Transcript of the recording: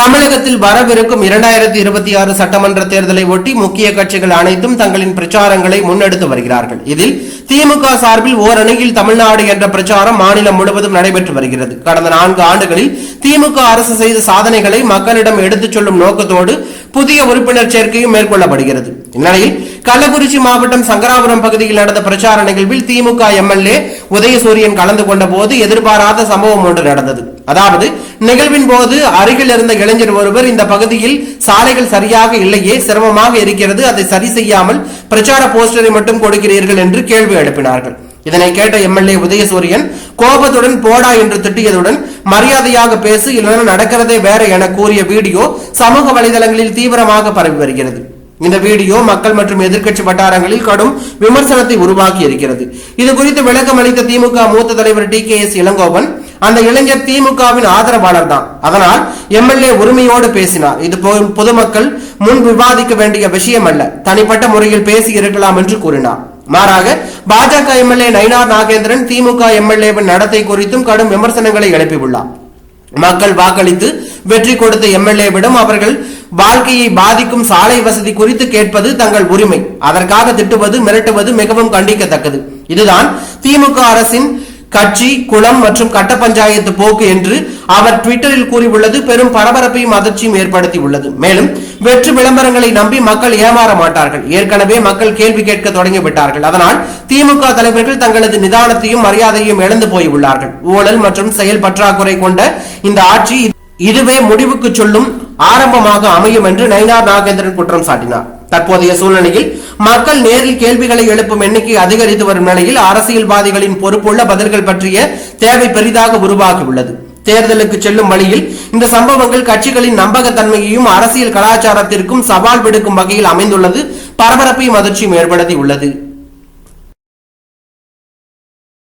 தமிழகத்தில் வரவிருக்கும் இரண்டாயிரத்தி இருபத்தி ஆறு சட்டமன்ற தேர்தலை ஒட்டி முக்கிய கட்சிகள் அனைத்தும் தங்களின் பிரச்சாரங்களை முன்னெடுத்து வருகிறார்கள். இதில் திமுக சார்பில் ஓரணியில் தமிழ்நாடு என்ற பிரச்சாரம் மாநிலம் முழுவதும் நடைபெற்று வருகிறது. கடந்த நான்கு ஆண்டுகளில் திமுக அரசு செய்த சாதனைகளை மக்களிடம் எடுத்துச் சொல்லும் நோக்கத்தோடு புதிய உறுப்பினர் சேர்க்கையும் மேற்கொள்ளப்படுகிறது. இந்நிலையில் கள்ளக்குறிச்சி மாவட்டம் சங்கராபுரம் பகுதியில் நடந்த பிரச்சார நிகழ்வில் திமுக எம்எல்ஏ உதயசூரியன் கலந்து கொண்ட போது எதிர்பாராத சம்பவம் ஒன்று நடந்தது. அதாவது நிகழ்வின் போது அருகில் இருந்த இளைஞர் ஒருவர் இந்த பகுதியில் சாலைகள் சரியாக இல்லையே சிரமமாக இருக்கிறது அதை சரி செய்யாமல் பிரச்சார போஸ்டரை மட்டும் கொடுக்கிறீர்கள் என்று கேள்வி எழுப்பினார்கள். இதனை கேட்ட எம்எல்ஏ உதயசூரியன் கோபத்துடன் போடா என்று திட்டியதுடன் மரியாதையாக பேசு இல்லைன்னா நடக்கிறதே வேற என கூறிய வீடியோ சமூக வலைதளங்களில் தீவிரமாக பரவி வருகிறது. இந்த வீடியோ மக்கள் மற்றும் எதிர்க்கட்சி வட்டாரங்களில் கடும் விமர்சனத்தை உருவாக்கி இருக்கிறது இது குறித்து விளக்கம் அளித்த திமுக மூத்த தலைவர் டி கே எஸ் இளங்கோவன் அந்த இளைஞர் திமுகவின் ஆதரவாளர் தான் அதனால் எம்எல்ஏ உரிமையோடு பேசினார். இது பொதுமக்கள் முன் விவாதிக்க வேண்டிய விஷயம் அல்ல தனிப்பட்ட முறையில் பேசி இருக்கலாம் என்று கூறினார். மாறாக பாஜக எம்எல்ஏ நயினார் நாகேந்திரன் திமுக எம்எல்ஏவின் நடத்தை குறித்தும் கடும் விமர்சனங்களை எழுப்பியுள்ளார். மக்கள் வாக்களித்து வெற்றி கொடுத்த எம்எல்ஏவிடம் அவர்கள் வாழ்க்கையை பாதிக்கும் சாலை வசதி குறித்து கேட்பது தங்கள் உரிமை. அதற்காக திட்டுவது மிரட்டுவது மிகவும் கண்டிக்கத்தக்கது. இதுதான் திமுக அரசின் கட்சி குளம் மற்றும் கட்ட பஞ்சாயத்து போக்கு என்று அவர் ட்விட்டரில் கூறியுள்ளது. பெரும் பரபரப்பையும் அதிர்ச்சியும் ஏற்படுத்தி உள்ளது மேலும் வெற்று விளம்பரங்களை நம்பி மக்கள் ஏமாற மாட்டார்கள். ஏற்கனவே மக்கள் கேள்வி கேட்க தொடங்கிவிட்டார்கள். அதனால் திமுக தலைவர்கள் தங்களது நிதானத்தையும் மரியாதையும் இழந்து போய் உள்ளார்கள் ஊழல் மற்றும் செயல் பற்றாக்குறை கொண்ட இந்த ஆட்சி இதுவே முடிவுக்கு சொல்லும் ஆரம்பமாக அமையும் என்று நயினார் நாகேந்திரன் குற்றம் சாட்டினார். தற்போதைய சூழ்நிலையில் மக்கள் நேரில் கேள்விகளை எழுப்பும் எண்ணிக்கை அதிகரித்து வரும் நிலையில் அரசியல்வாதிகளின் பொறுப்புள்ள பதில்கள் பற்றிய தேவை பெரிதாக உருவாகியுள்ளது. தேர்தலுக்கு செல்லும் வழியில் இந்த சம்பவங்கள் கட்சிகளின் நம்பகத்தன்மையையும் அரசியல் கலாச்சாரத்திற்கும் சவால் விடுக்கும் வகையில் அமைந்துள்ளது. பரபரப்பையும் அதிர்ச்சியும் ஏற்படுத்தி உள்ளது